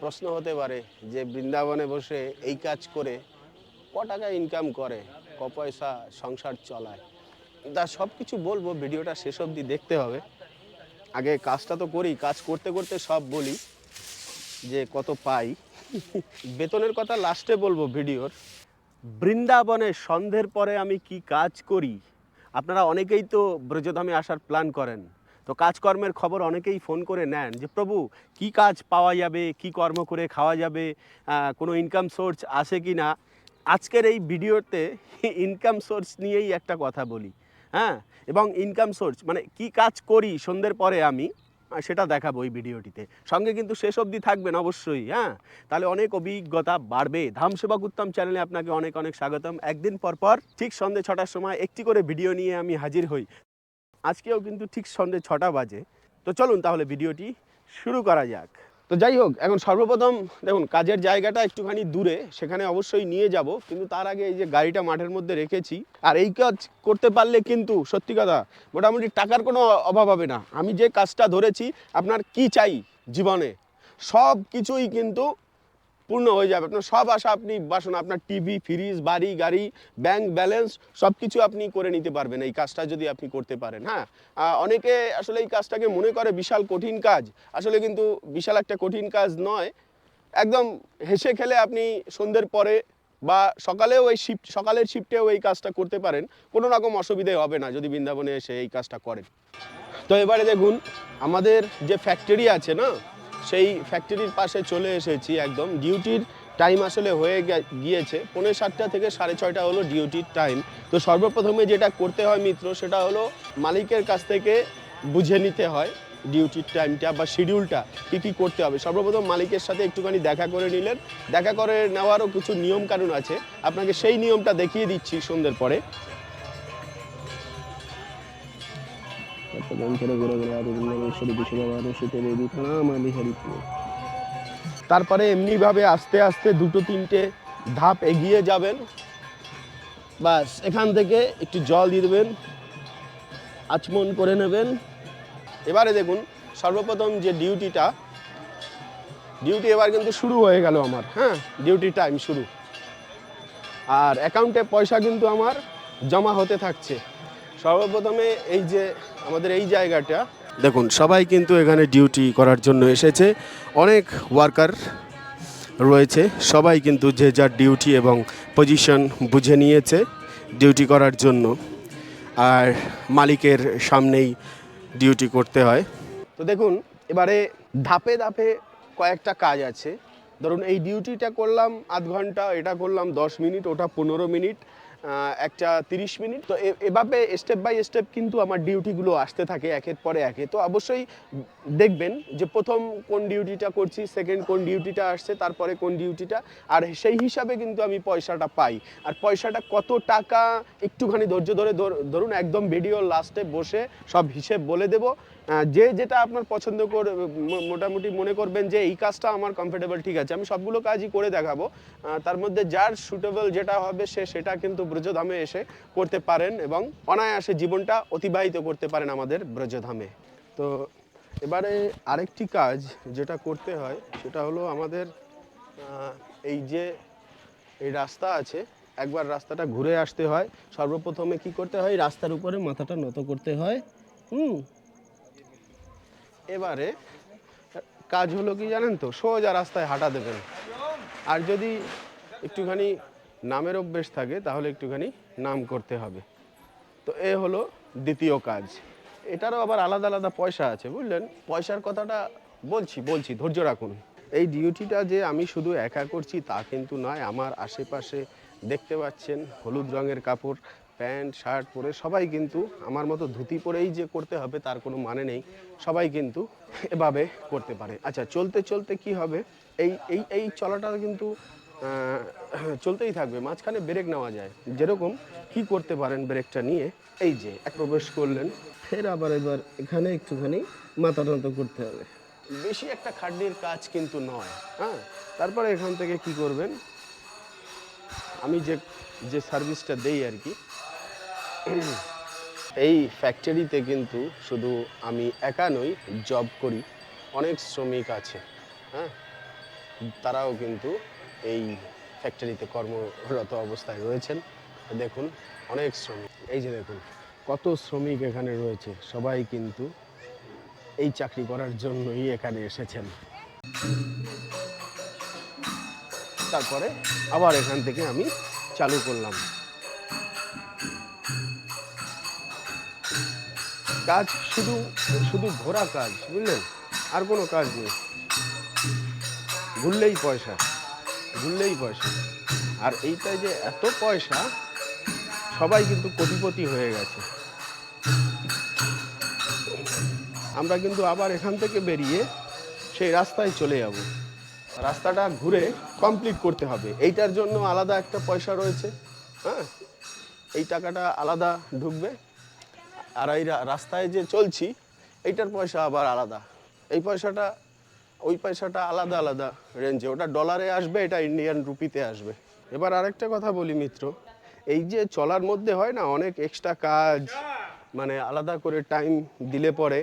প্রশ্ন হতে পারে যে বৃন্দাবনে বসে এই কাজ করে ক টাকা ইনকাম করে, ক পয়সা সংসার চলায়? তা সব কিছু বলব, ভিডিওটা শেষ অবধি দেখতে হবে। আগে কাজটা তো করি, কাজ করতে করতে সব বলি যে কত পাই। বেতনের কথা লাস্টে বলব ভিডিওর। বৃন্দাবনে সন্ধ্যের পরে আমি কি কাজ করি? আপনারা অনেকেই তো ব্রজধামে আসার প্ল্যান করেন। তো কাজকর্মের খবর অনেকেই ফোন করে নেন যে, প্রভু, কি কাজ পাওয়া যাবে? কি কর্ম করে খাওয়া যাবে? কোনো ইনকাম সোর্স আছে কি না? আজকের এই ভিডিওতে ইনকাম সোর্স নিয়েই একটা কথা বলি হ্যাঁ? এবং ইনকাম সোর্স মানে কি কাজ করি সন্ধ্যের পরে আমি সেটা দেখাবো এই ভিডিওটিতে। সঙ্গে কিন্তু শেষ অবধি থাকবেন অবশ্যই হ্যাঁ? তাহলে অনেক অভিজ্ঞতা বাড়বে। ধাম সেবক উত্তম চ্যানেলে আপনাকে অনেক অনেক স্বাগতম। একদিন পর পর, ঠিক সন্ধ্যে ছটার সময় একটি করে ভিডিও নিয়ে আমি হাজির হই। আজকেও কিন্তু ঠিক সন্ধ্যে ছটা বাজে। তো চলুন তাহলে ভিডিওটি শুরু করা যাক। তো যাই হোক, এখন সর্বপ্রথম দেখুন, কাজের জায়গাটা একটুখানি দূরে, সেখানে অবশ্যই নিয়ে যাব, কিন্তু তার আগে এই যে গাড়িটা মাঠের মধ্যে রেখেছি, আর এই কাজ করতে পারলে কিন্তু, সত্যি কথা, মোটামুটি টাকার কোনো অভাব হবে না। আমি যে কাজটা ধরেছি, আপনার কি চাই জীবনে? সব কিছুই কিন্তু পূর্ণ হয়ে যাবে। আপনার সব আশা আপনি বাসন, আপনার টিভি ফ্রিজ বাড়ি, গাড়ি ব্যাংক ব্যালেন্স সব কিছু আপনি করে নিতে পারবেন এই কাজটা যদি আপনি করতে পারেন হ্যাঁ? অনেকে আসলে এই কাজটাকে মনে করে বিশাল কঠিন কাজ। আসলে কিন্তু বিশাল একটা কঠিন কাজ নয়। একদম হেসে খেলে আপনি সন্ধ্যের পরে বা সকালেও এই শিফট সকালের শিফটেও এই কাজটা করতে পারেন। কোনো রকম অসুবিধে হবে না যদি বৃন্দাবনে এসে এই কাজটা করেন। তো এবারে দেখুন, আমাদের যে ফ্যাক্টরি আছে না সেই ফ্যাক্টরির পাশে চলে এসেছি একদম। ডিউটির টাইম আসলে হয়ে গিয়েছে। পৌনে সাতটা থেকে সাড়ে ছয়টা হলো ডিউটির টাইম তো সর্বপ্রথমে যেটা করতে হয় মিত্র, সেটা হলো মালিকের কাছ থেকে বুঝে নিতে হয় ডিউটির টাইমটা বা শিডিউলটা কী কী করতে হবে। সর্বপ্রথম মালিকের সাথে একটুখানি দেখা করে নিলেন। দেখা করে নেওয়ারও কিছু নিয়ম কানুন আছে। আপনাকে সেই নিয়মটা দেখিয়ে দিচ্ছি সন্ধ্যের পরে। তারপরে এমনিভাবে আস্তে আস্তে দুটো তিনটে ধাপ এগিয়ে যাবেন। বাস, এখান থেকে একটু জল দিয়ে দেবেন, আচমন করে নেবেন। এবারে দেখুন, সর্বপ্রথম যে ডিউটিটা, ডিউটি এবার কিন্তু শুরু হয়ে গেল আমার হ্যাঁ? ডিউটি টাইম শুরু। আর অ্যাকাউন্টে পয়সা কিন্তু আমার জমা হতে থাকছে। সর্বপ্রথমে এই যে আমাদের এই জায়গাটা। দেখুন সবাই কিন্তু এখানে ডিউটি করার জন্য এসেছে। অনেক ওয়ার্কার রয়েছে। সবাই কিন্তু যে যার ডিউটি এবং পজিশন বুঝে নিয়েছে ডিউটি করার জন্য। আর মালিকের সামনেই ডিউটি করতে হয়। তো দেখুন এবারে ধাপে ধাপে কয়েকটা কাজ আছে। ধরুন এই ডিউটিটা করলাম আধ ঘণ্টা এটা করলাম দশ মিনিট ওটা পনেরো মিনিট। একটা তিরিশ মিনিট। তো এভাবে স্টেপ বাই স্টেপ কিন্তু আমার ডিউটিগুলো আসতে থাকে একের পরে একে। তো অবশ্যই দেখবেন যে প্রথম কোন ডিউটিটা করছি সেকেন্ড কোন ডিউটিটা আসছে, তারপরে কোন ডিউটিটা আর সেই হিসাবে কিন্তু আমি পয়সাটা পাই। আর পয়সাটা কত টাকা, একটুখানি ধৈর্য ধরে ধর- ধরুন, একদম ভিডিও লাস্টে বসে সব হিসেব বলে দেব। যে যেটা আপনার পছন্দ করে মোটামুটি মনে করবেন যে এই কাজটা আমার কমফোর্টেবল ঠিক আছে। আমি সবগুলো কাজই করে দেখাবো। তার মধ্যে যার সুটেবল যেটা হবে সে সেটা কিন্তু ব্রজধামে এসে করতে পারেন এবং অনায়াসে জীবনটা অতিবাহিত করতে পারেন আমাদের ব্রজধামে। তো এবারে আরেকটি কাজ যেটা করতে হয়, সেটা হলো আমাদের এই যে এই রাস্তা আছে, একবার রাস্তাটা ঘুরে আসতে হয়। সর্বপ্রথমে কি করতে হয়? রাস্তার উপরে মাথাটা নত করতে হয়। হুম? এবারে কাজ হলো কি জানেন তো? সোজা রাস্তায় হাঁটা দেবেন। আর যদি একটুখানি নামের অভ্যেস থাকে, তাহলে একটুখানি নাম করতে হবে। তো এ হলো দ্বিতীয় কাজ। এটারও আবার আলাদা আলাদা পয়সা আছে, বুঝলেন? পয়সার কথাটা বলছি বলছি, ধৈর্য রাখুন। এই ডিউটিটা যে আমি শুধু একা করছি, তা কিন্তু নয়, আমার আশেপাশে দেখতে পাচ্ছেন হলুদ রঙের কাপড় প্যান্ট, শার্ট পরে সবাই কিন্তু আমার মতো ধুতি পরেই যে করতে হবে তার কোনো মানে নেই। সবাই কিন্তু এভাবে করতে পারে। আচ্ছা চলতে চলতে কি হবে? এই এই এই চলাটা কিন্তু চলতেই থাকবে। মাঝখানে ব্রেক নেওয়া যায়। যেরকম কি করতে পারেন ব্রেকটা নিয়ে? এই যে, এক প্রবেশ করলেন। ফের আবার এবার এখানে একটুখানি মাথা নত করতে হবে। বেশি একটা খাটনির কাজ কিন্তু নয়। হ্যাঁ? তারপরে এখান থেকে কি করবেন? আমি যে যে সার্ভিসটা দেই আর কি এই ফ্যাক্টরিতে কিন্তু শুধু আমি একা নই জব করি। অনেক শ্রমিক আছে হ্যাঁ? তারাও কিন্তু এই ফ্যাক্টরিতে কর্মরত অবস্থায় রয়েছেন। দেখুন, অনেক শ্রমিক। এই যে দেখুন, কত শ্রমিক এখানে রয়েছে। সবাই কিন্তু এই চাকরি করার জন্যই এখানে এসেছেন। তারপরে আবার এখান থেকে আমি চালু করলাম। কাজ শুধু শুধু ঘোরা কাজ, বুঝলেন? আর কোনো কাজ নেই। ঘুরলেই পয়সা ঘুরলেই পয়সা। আর এইটাই যে এত পয়সা, সবাই কিন্তু কোটিপতি হয়ে গেছে। আমরা কিন্তু আবার এখান থেকে বেরিয়ে সেই রাস্তায় চলে যাব। রাস্তাটা ঘুরে কমপ্লিট করতে হবে। এইটার জন্য আলাদা একটা পয়সা রয়েছে হ্যাঁ? এই টাকাটা আলাদা ঢুকবে। আর এই রাস্তায় যে চলছি, এইটার পয়সা আবার আলাদা। এই পয়সাটা, ওই পয়সাটা আলাদা আলাদা রেঞ্জে ওটা ডলারে আসবে, এটা ইন্ডিয়ান রুপিতে আসবে। এবার আরেকটা কথা বলি মিত্র, এই যে চলার মধ্যে হয় না, অনেক এক্সট্রা কাজ মানে আলাদা করে টাইম দিলে পরে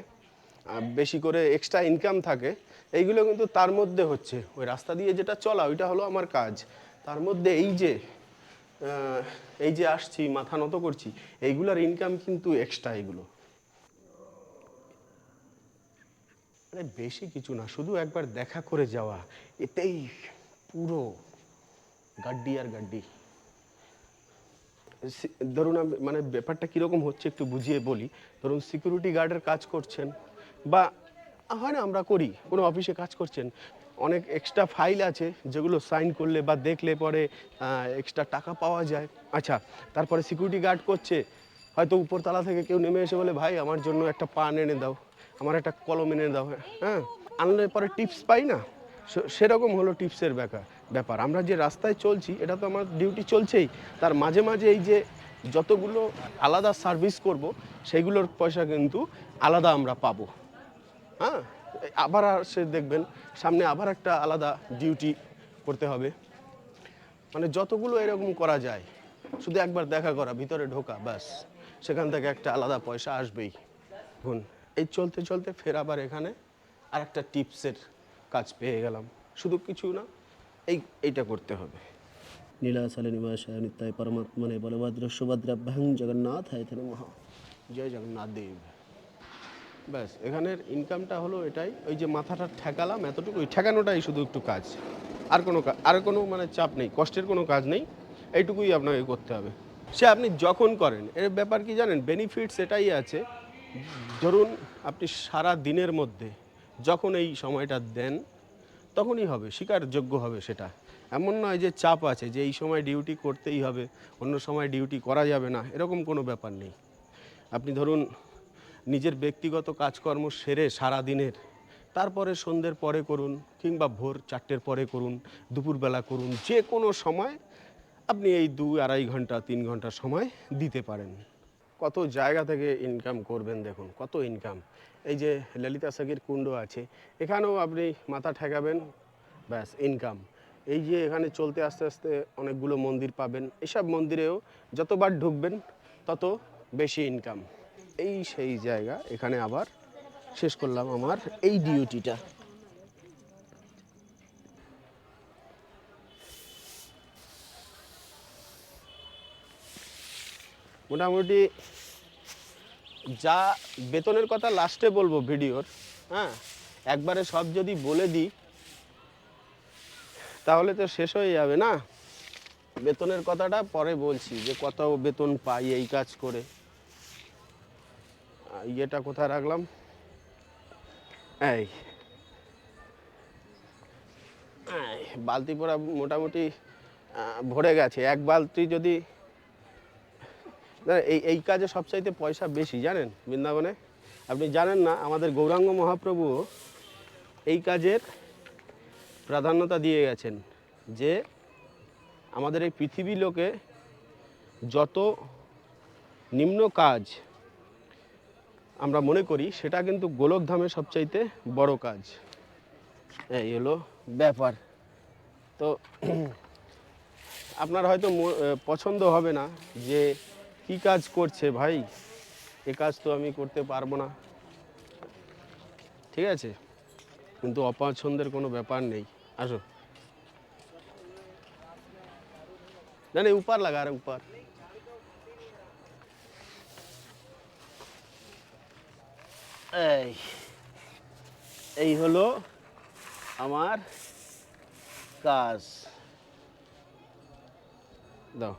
বেশি করে এক্সট্রা ইনকাম থাকে, এইগুলো কিন্তু তার মধ্যে হচ্ছে। ওই রাস্তা দিয়ে যেটা চলা, ওইটা হলো আমার কাজ। তার মধ্যে এই যে এই যে আসছি, মাথা নত করছি, এইগুলার ইনকাম কিন্তু এক্সট্রা এগুলো। বেশি কিছু না, শুধু একবার দেখা করে যাওয়া, এতেই পুরো গাড্ডি আর গাড্ডি। ধরুন মানে ব্যাপারটা কীরকম হচ্ছে একটু বুঝিয়ে বলি। ধরুন সিকিউরিটি গার্ডের কাজ করছেন, বা হয় না আমরা করি, কোনো অফিসে কাজ করছেন অনেক এক্সট্রা ফাইল আছে যেগুলো সাইন করলে বা দেখলে পরে এক্সট্রা টাকা পাওয়া যায়। আচ্ছা তারপরে সিকিউরিটি গার্ড করছে, হয়তো উপরতলা থেকে কেউ নেমে এসে বলে, ভাই, আমার জন্য একটা পান এনে দাও, আমার একটা কলম এনে দাও। হ্যাঁ আনলে পরে টিপস পাই না। সেরকম হলো টিপসের ব্যাপার ব্যাপার। আমরা যে রাস্তায় চলছি, এটা তো আমার ডিউটি চলছেই। তার মাঝে মাঝে এই যে যতগুলো আলাদা সার্ভিস করব, সেইগুলোর পয়সা কিন্তু আলাদা আমরা পাবো। হ্যাঁ আবার সে দেখবেন সামনে আবার একটা আলাদা ডিউটি করতে হবে। মানে যতগুলো এরকম করা যায় শুধু একবার দেখা করা ভিতরে ঢোকা ব্যাস। সেখান থেকে একটা আলাদা পয়সা আসবেই। গুণ এই চলতে চলতে ফের আবার এখানে আর একটা টিপসের কাজ পেয়ে গেলাম। শুধু কিছু না এই এইটা করতে হবে। নীলাচলে নিবাসায় নিত্যায় পরমাত্মনে মানে বলভদ্র সুভদ্রাভ্যাং জগন্নাথায় মহা জয় জগন্নাথ দেব। ব্যাস, এখানের ইনকামটা হলো এটাই। ওই যে মাথাটা ঠেকালাম এতটুকু, ওই ঠেকানোটাই শুধু একটু কাজ। আর কোনো আর কোনো মানে চাপ নেই, কষ্টের কোনো কাজ নেই, এইটুকুই আপনাকে করতে হবে। সে আপনি যখন করেন, এর ব্যাপার কি জানেন? বেনিফিটস এটাই আছে। ধরুন, আপনি সারা দিনের মধ্যে যখন এই সময়টা দেন, তখনই হবে, স্বীকারযোগ্য হবে সেটা। এমন নয় যে চাপ আছে, যে এই সময় ডিউটি করতেই হবে, অন্য সময় ডিউটি করা যাবে না, এরকম কোনো ব্যাপার নেই। আপনি ধরুন নিজের ব্যক্তিগত কাজকর্ম সেরে সারা দিনের তারপরে সন্ধ্যের পরে করুন কিংবা ভোর চারটের পরে করুন, দুপুরবেলা করুন, যে কোনো সময় আপনি এই দু আড়াই ঘণ্টা, তিন ঘণ্টা সময় দিতে পারেন। কত জায়গা থেকে ইনকাম করবেন দেখুন, কত ইনকাম এই যে ললিতা সাকির কুণ্ড আছে, এখানেও আপনি মাথা ঠেকাবেন, ব্যাস ইনকাম এই যে এখানে চলতে আস্তে আস্তে অনেকগুলো মন্দির পাবেন, এসব মন্দিরেও যতবার ঢুকবেন, তত বেশি ইনকাম এই সেই জায়গা, এখানে আবার শেষ করলাম আমার এই ডিউটিটা মোটামুটি যা বেতনের কথা লাস্টে বলব ভিডিওর হ্যাঁ? একবারে সব যদি বলে দিই, তাহলে তো শেষ হয়ে যাবে না? বেতনের কথাটা পরে বলছি যে কত বেতন পাই এই কাজ করে। ইয়েটা কোথায় রাখলাম? এই। বালতি পড়া মোটামুটি ভরে গেছে। এক বালতি যদি এই এই কাজে সবচাইতে পয়সা বেশি, জানেন বৃন্দাবনে? আপনি জানেন না, আমাদের গৌরাঙ্গ মহাপ্রভু এই কাজের প্রাধান্যতা দিয়ে গেছেন যে আমাদের এই পৃথিবী লোকে যত নিম্ন কাজ আমরা মনে করি সেটা কিন্তু গোলকধামের সবচাইতে বড় কাজ। এই হলো ব্যাপার। তো আপনার হয়তো পছন্দ হবে না যে কি কাজ করছে ভাই। এ কাজ তো আমি করতে পারব না। ঠিক আছে? কিন্তু অপছন্দের কোনো ব্যাপার নেই। আসো। না না উপার লাগা, আর উপার। এই এই হলো আমার কাজ। দাও।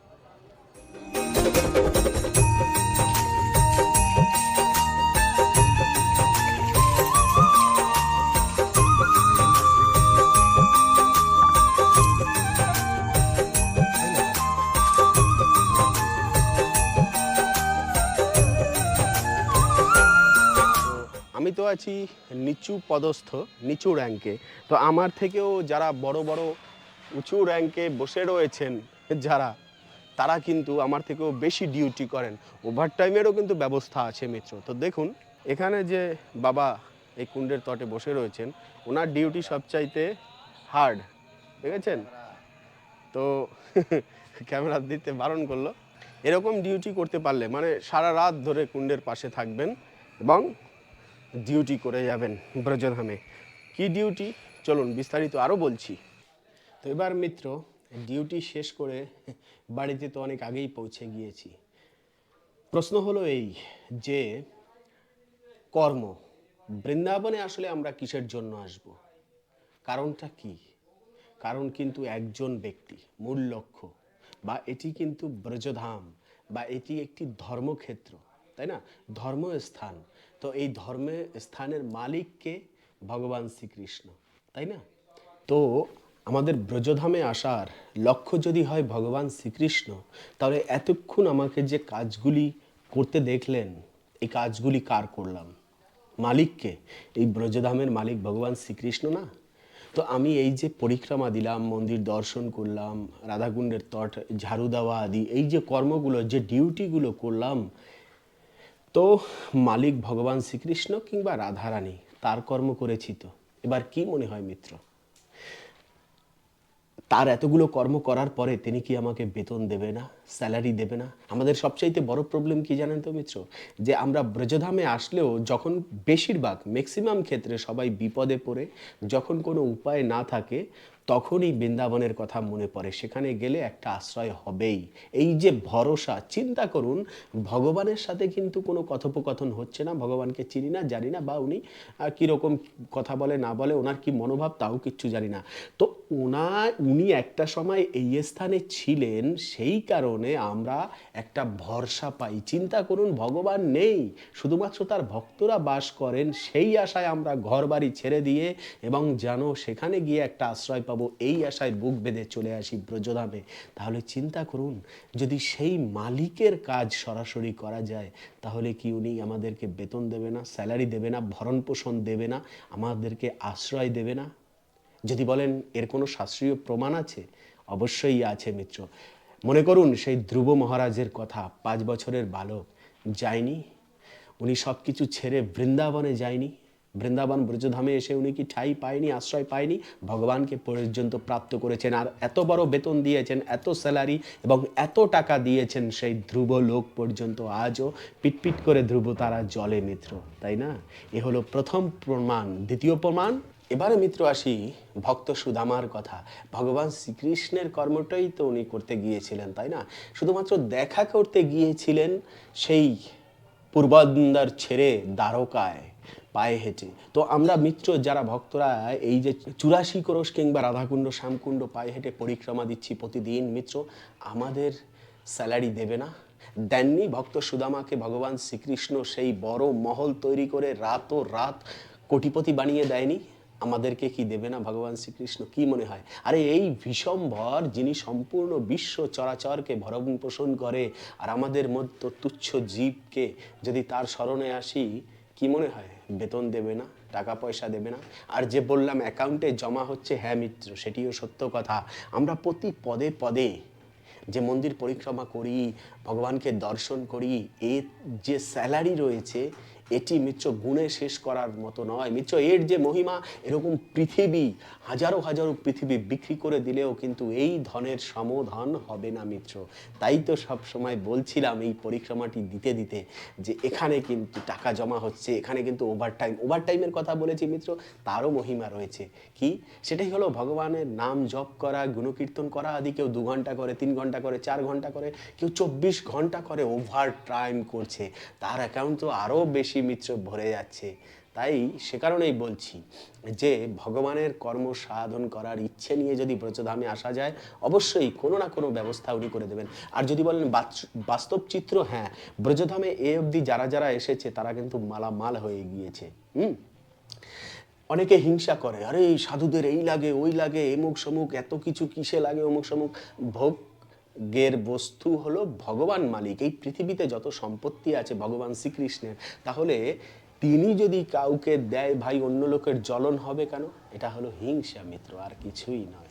আমি তো আছি নিচু পদস্থ, নিচু র্যাঙ্কে তো আমার থেকেও যারা বড় বড় উঁচু র্যাঙ্কে বসে রয়েছেন যারা, তারা কিন্তু আমার থেকেও বেশি ডিউটি করেন। ওভারটাইমেরও কিন্তু ব্যবস্থা আছে মিত্র। তো দেখুন, এখানে যে বাবা এই কুণ্ডের তটে বসে রয়েছেন, ওনার ডিউটি সবচাইতে হার্ড দেখেছেন? তো ক্যামেরা দিতে বারণ করল। এরকম ডিউটি করতে পারলে মানে সারা রাত ধরে কুণ্ডের পাশে থাকবেন এবং ডিউটি করে যাবেন ব্রজধামে। কি ডিউটি চলুন বিস্তারিত আরও বলছি। তো এবার মিত্র ডিউটি শেষ করে বাড়িতে তো অনেক আগেই পৌঁছে গিয়েছি। প্রশ্ন হলো এই যে, কর্ম, বৃন্দাবনে আসলে আমরা কিসের জন্য আসব? কারণটা কি? কারণ কিন্তু একজন ব্যক্তি, মূল লক্ষ্য, বা এটি কিন্তু ব্রজধাম, বা এটি একটি ধর্মক্ষেত্র, তাই না? ধর্মস্থান তো এই ধর্মে স্থানের মালিককে ভগবান শ্রীকৃষ্ণ, তাই না? তো আমাদের ব্রজধামে আসার লক্ষ্য যদি হয় ভগবান শ্রীকৃষ্ণ, তাহলে এতক্ষণ আমাকে যে কাজগুলি করতে দেখলেন, এই কাজগুলি কার করলাম? মালিককে? এই ব্রজধামের মালিক ভগবান শ্রীকৃষ্ণ না? তো আমি এই যে পরিক্রমা দিলাম, মন্দির দর্শন করলাম, রাধাকুণ্ডের তট, ঝাড়ু দেওয়া আদি, এই যে কর্মগুলো, যে ডিউটিগুলো করলাম তো মালিক ভগবান শ্রীকৃষ্ণ কিংবা রাধারানী, তার কর্ম করেছি তো। এবার কি মনে হয় মিত্র? তার এতগুলো কর্ম করার পরে তিনি কি আমাকে বেতন দেবে না, স্যালারি দেবে না? আমাদের সবচাইতে বড় প্রবলেম কি জানেন তো মিত্র? যে আমরা ব্রজধামে আসলেও যখন বেশিরভাগ ম্যাক্সিমাম ক্ষেত্রে সবাই বিপদে পড়ে, যখন কোনো উপায় না থাকে তখনই বৃন্দাবনের কথা মনে পড়ে। সেখানে গেলে একটা আশ্রয় হবেই। এই যে ভরসা, চিন্তা করুন, ভগবানের সাথে কিন্তু কোনো কথোপকথন হচ্ছে না। ভগবানকে চিনি না, জানি না বা উনি কীরকম কথা বলে, না বলে, ওনার কি মনোভাব তাও কিচ্ছু জানি না। তো ওনা উনি একটা সময় এই স্থানে ছিলেন, সেই কারণে আমরা একটা ভরসা পাই। চিন্তা করুন, ভগবান নেই। শুধুমাত্র তার ভক্তরা বাস করেন, সেই আশায় আমরা ঘর বাড়ি ছেড়ে দিয়ে এবং যেন সেখানে গিয়ে একটা আশ্রয় পাবো। এই আশায় বুক বেঁধে চলে আসি ব্রজধামে। তাহলে চিন্তা করুন, যদি সেই মালিকের কাজ সরাসরি করা যায়, তাহলে কি উনি আমাদেরকে বেতন দেবে না, স্যালারি দেবে না ভরণ পোষণ দেবে না, আমাদেরকে আশ্রয় দেবে না? যদি বলেন, এর কোনো শাস্ত্রীয় প্রমাণ আছে? অবশ্যই আছে মিত্র। মনে করুন, সেই ধ্রুব মহারাজের কথা, পাঁচ বছরের বালক যায়নি। উনি সব কিছু ছেড়ে বৃন্দাবনে যায়নি। বৃন্দাবন ব্রজধামে এসে উনি কি ঠাই পায়নি, আশ্রয় পায়নি? ভগবানকে পর্যন্ত প্রাপ্ত করেছেন। আর এত বড় বেতন দিয়েছেন, এত স্যালারি এবং এত টাকা দিয়েছেন সেই ধ্রুব লোক পর্যন্ত আজও পিটপিট করে ধ্রুব তারা জলে মিত্র, তাই না? এ হলো প্রথম প্রমাণ। দ্বিতীয় প্রমাণ, এবারে মিত্র আসি, ভক্ত সুদামার কথা। ভগবান শ্রীকৃষ্ণের কর্মটাই তো উনি করতে গিয়েছিলেন, তাই না? শুধুমাত্র দেখা করতে গিয়েছিলেন সেই পূর্বন্দর ছেড়ে দ্বারকায়। পায়ে হেঁটে। তো আমরা মিত্র যারা ভক্তরা, এই যে চুরাশি ক্রোশ কিংবা রাধাকুণ্ড, শ্যামকুণ্ড পায়ে হেঁটে পরিক্রমা দিচ্ছি প্রতিদিন, মিত্র, আমাদের স্যালারি দেবে না। দেননি ভক্ত সুদামাকে ভগবান শ্রীকৃষ্ণ সেই বড় মহল তৈরি করে রাতও রাত কোটিপতি বানিয়ে দেয়নি। আমাদেরকে কি দেবে না ভগবান শ্রীকৃষ্ণ? কি মনে হয়? আরে এই ভীষণভর যিনি সম্পূর্ণ বিশ্ব চরাচরকে ভরণ পোষণ করে, আর আমাদের মতো তুচ্ছ জীবকে যদি তার স্মরণে আসি, কি মনে হয়? বেতন দেবে না, টাকা পয়সা দেবে না। আর যে বললাম অ্যাকাউন্টে জমা হচ্ছে হ্যাঁ মিত্র, সেটিও সত্য কথা। আমরা প্রতি পদে পদে যে মন্দির পরিক্রমা করি, ভগবানকে দর্শন করি, এর যে স্যালারি রয়েছে এটি মিত্র গুণে শেষ করার মতো নয়। মিত্র এর যে মহিমা, এরকম পৃথিবী, হাজারো হাজারো পৃথিবী বিক্রি করে দিলেও কিন্তু এই ধনের সমধন হবে না মিত্র। তাই তো সব সময় বলছিলাম এই পরিক্রমাটি দিতে দিতে যে এখানে কিন্তু টাকা জমা হচ্ছে, এখানে কিন্তু ওভার টাইম ওভার টাইমের কথা বলেছি মিত্র, তারও মহিমা রয়েছে। কি? সেটাই হলো ভগবানের নাম জপ করা, গুণকীর্তন করা, আদি কেউ দু ঘণ্টা করে, তিন ঘণ্টা করে, চার ঘণ্টা করে, কেউ চব্বিশ ঘণ্টা করে ওভার টাইম করছে। তার অ্যাকাউন্ট তো আরও বেশি মিত্র ভরে যাচ্ছে। তাই সে কারণেই বলছি যে, ভগবানের কর্ম সাধন করার ইচ্ছে নিয়ে যদি ব্রজধামে আসা যায়, অবশ্যই কোনো না কোনো ব্যবস্থা উনি করে দেবেন। আর যদি বলেন বাস্তব চিত্র হ্যাঁ ব্রজধামে এ অবধি যারা যারা এসেছে, তারা কিন্তু মালামাল হয়ে গিয়েছে, হুম? অনেকে হিংসা করে, আরে সাধুদের এই লাগে, ওই লাগে এমুক সমুক এত কিছু কিসে লাগে অমুক সমুক ভোগের বস্তু হলো ভগবান মালিক। এই পৃথিবীতে যত সম্পত্তি আছে ভগবান শ্রীকৃষ্ণের, তাহলে তিনি যদি কাউকে দেয়, ভাই, অন্য লোকের জ্বলন হবে কেন? এটা হলো হিংসা মিত্র, আর কিছুই নয়।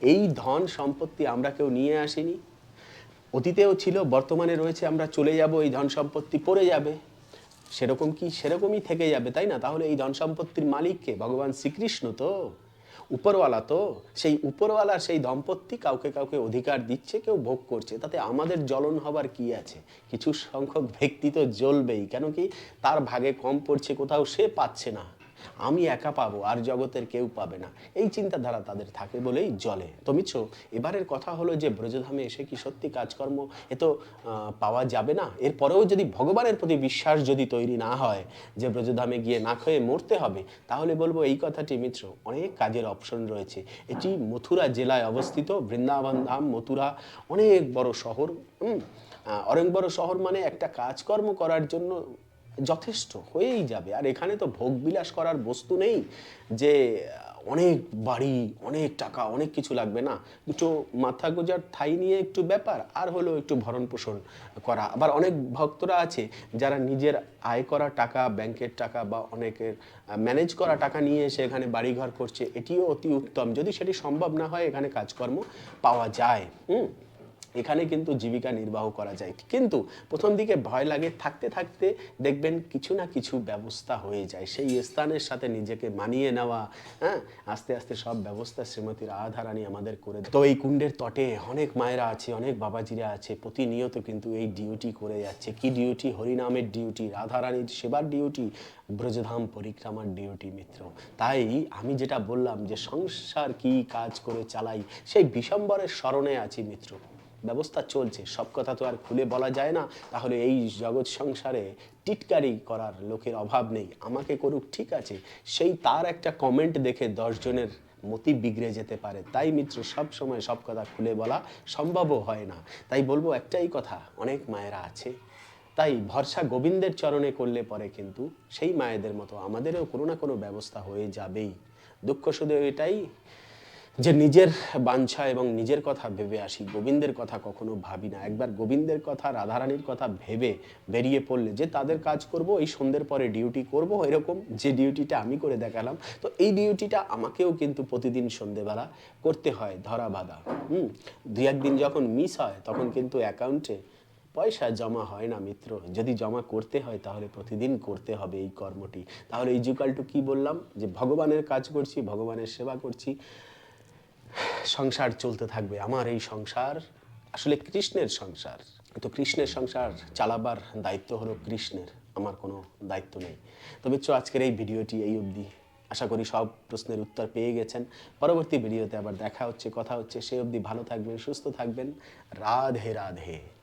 এই ধন সম্পত্তি আমরা কেউ নিয়ে আসিনি। অতীতেও ছিল, বর্তমানে রয়েছে, আমরা চলে যাব, এই ধন সম্পত্তি পড়ে যাবে। সেরকম কি? সেরকমই থেকে যাবে, তাই না? তাহলে এই ধন সম্পত্তির মালিককে ভগবান শ্রীকৃষ্ণ তো। উপরওয়ালা তো সেই উপরওয়ালার সেই দম্পতি কাউকে কাউকে অধিকার দিচ্ছে, কেউ ভোগ করছে। তাতে আমাদের জ্বলন হবার কি আছে? কিছু সংখ্যক ব্যক্তি তো জ্বলবেই। কেন কি? তার ভাগে কম পড়ছে, কোথাও সে পাচ্ছে না। আমি একা পাবো আর জগতের কেউ পাবে না। এই চিন্তাধারা তাদের থাকে বলেই জলে তো মিছো এবারের কথা হলো যে ব্রজধামে এসে কি সত্যি কাজকর্ম এ তো পাওয়া যাবে না? এরপরেও যদি ভগবানের প্রতি বিশ্বাস যদি তৈরি না হয় যে ব্রজধামে গিয়ে না খেয়ে মরতে হবে, তাহলে বলব এই কথাটি মিত্র, অনেক কাজের অপশন রয়েছে। এটি মথুরা জেলায় অবস্থিত, বৃন্দাবন ধাম, মথুরা, অনেক বড় শহর অনেক বড় শহর মানে একটা কাজকর্ম করার জন্য যথেষ্ট, হয়েই যাবে। আর এখানে তো ভোগ বিলাস করার বস্তু নেই যে অনেক বাড়ি, অনেক টাকা, অনেক কিছু লাগবে না। দুটো মাথা গোজার ঠাই নিয়ে একটু ব্যাপার, আর হলো একটু ভরণ পোষণ করা। আবার অনেক ভক্তরা আছে যারা নিজের আয় করা টাকা, ব্যাংকের টাকা বা অনেকের ম্যানেজ করা টাকা নিয়ে এসে এখানে বাড়িঘর করছে, এটিও অতি উত্তম। যদি সেটি সম্ভব না হয়, এখানে কাজকর্ম পাওয়া যায়। হুম? এখানে কিন্তু জীবিকা নির্বাহ করা যায়। কিন্তু প্রথম দিকে ভয় লাগে, থাকতে থাকতে দেখবেন কিছু না কিছু ব্যবস্থা হয়ে যায়। সেই স্থানের সাথে নিজেকে মানিয়ে নেওয়া হ্যাঁ? আস্তে আস্তে সব ব্যবস্থা শ্রীমতী রাধারানী আমাদের করে। তো এই কুণ্ডের তটে অনেক মায়েরা আছে, অনেক বাবাজিরা আছে, প্রতিনিয়ত কিন্তু এই ডিউটি করে যাচ্ছে। কি ডিউটি হরিনামের ডিউটি রাধারানীর সেবার ডিউটি ব্রজধাম পরিক্রমার ডিউটি মিত্র। তাই আমি যেটা বললাম যে সংসার কি কাজ করে চালাই, সেই বিশম্বরের স্মরণে আছি মিত্র। ব্যবস্থা চলছে। সব কথা তো আর খুলে বলা যায় না। তাহলে এই জগৎ সংসারে টিটকারি করার লোকের অভাব নেই। আমাকে করুক, ঠিক আছে। সেই তার একটা কমেন্ট দেখে দশজনের মতি বিগড়ে যেতে পারে। তাই মিত্র, সব সময় সব কথা খুলে বলা সম্ভবও হয় না। তাই বলব একটাই কথা, অনেক মায়েরা আছে। তাই ভরসা গোবিন্দের চরণে করলে পরে কিন্তু সেই মায়েদের মতো আমাদেরও কোনো না কোনো ব্যবস্থা হয়ে যাবেই। দুঃখ শুধু এটাই যে নিজের বাঞ্ছা এবং নিজের কথা ভেবে আসি, গোবিন্দের কথা কখনো ভাবি না। একবার গোবিন্দের কথা, রাধারানীর কথা ভেবে বেরিয়ে পড়লে যে তাদের কাজ করব, এই সন্ধ্যের পরে ডিউটি করব, এরকম যে ডিউটিটা আমি করে দেখালাম। তো এই ডিউটিটা আমাকেও কিন্তু প্রতিদিন সন্ধেবেলা করতে হয়, ধরা বাঁধা। হুম? দু একদিন যখন মিস হয়, তখন কিন্তু অ্যাকাউন্টে পয়সা জমা হয় না মিত্র। যদি জমা করতে হয়, তাহলে প্রতিদিন করতে হবে এই কর্মটি। তাহলে এই যুকালটু কি বললাম? যে ভগবানের কাজ করছি, ভগবানের সেবা করছি। সংসার চলতে থাকবে। আমার এই সংসার আসলে কৃষ্ণের সংসার। তো কৃষ্ণের সংসার চালাবার দায়িত্ব হলো কৃষ্ণের। আমার কোনো দায়িত্ব নেই। তবে মিত্র, আজকের এই ভিডিওটি এই অবধি। আশা করি সব প্রশ্নের উত্তর পেয়ে গেছেন। পরবর্তী ভিডিওতে আবার দেখা হচ্ছে, কথা হচ্ছে। সে অবধি ভালো থাকবেন, সুস্থ থাকবেন। রাধে রাধে।